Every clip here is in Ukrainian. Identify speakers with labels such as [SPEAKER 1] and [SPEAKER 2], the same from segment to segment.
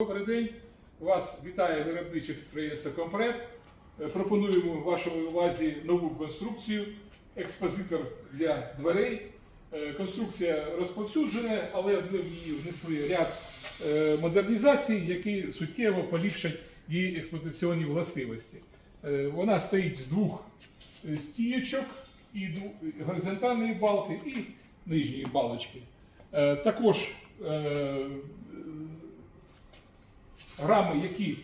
[SPEAKER 1] Добрий день. Вас вітає виробниче підприємство Компред. Е, Пропонуємо вашому увазі нову конструкцію, експозитор для дверей. Е, Конструкція розповсюджена, але в її внесли ряд е, модернізацій, які суттєво поліпшать її експлуатаційні властивості. Вона стоїть з двох стієчок, і горизонтальної балки, і нижньої балочки. Також рами, які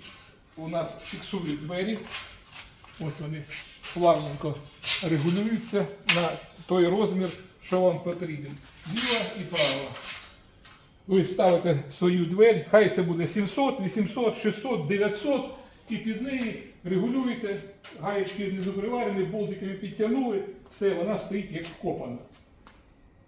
[SPEAKER 1] у нас фіксують двері. Ось вони плавненько регулюються на той розмір, що вам потрібен. Ліва і права. Ви ставите свою двері, хай це буде 700, 800, 600, 900, і під неї регулюєте, гаєчки не закривані, болтиками підтягнули, все, вона стоїть як вкопана.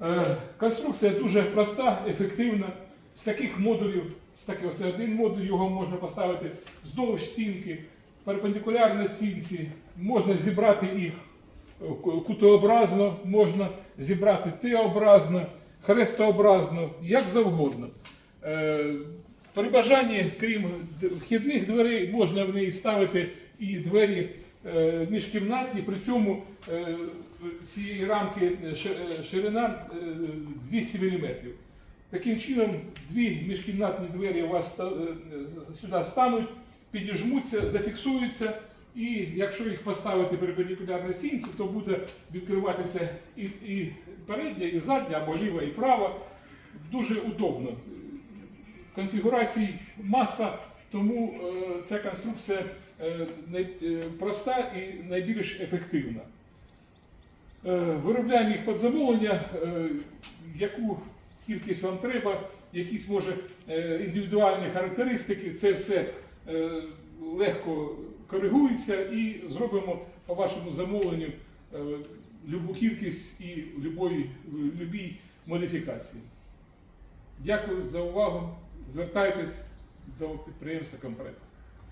[SPEAKER 1] Е, Конструкція дуже проста, ефективна. З таких модулів, з таких, це один модуль, його можна поставити вздовж стінки, перпендикулярно стінці, можна зібрати їх е, кутообразно, можна зібрати Т-образно, хрестообразно, як завгодно. Е, При бажанні, крім вхідних дверей, можна в неї ставити і двері е, міжкімнатні, при цьому цієї рамки ши- ширина е, 200 мм. Таким чином, дві міжкімнатні двері у вас е, сюди стануть, підіжмуться, зафіксуються, і якщо їх поставити перпендикулярно стінці, то буде відкриватися і, і передня, і задня, або ліва, і права. Дуже удобно. Конфігурацій маса, тому е, ця конструкція е, проста і найбільш ефективна. Виробляємо їх під замовлення, яку кількість вам треба, якісь може е, індивідуальні характеристики, це все е, легко коригується і зробимо по вашому замовленню е, любу кількість і любої, любій модифікації. Дякую за увагу. Звертайтесь до підприємства Компрет.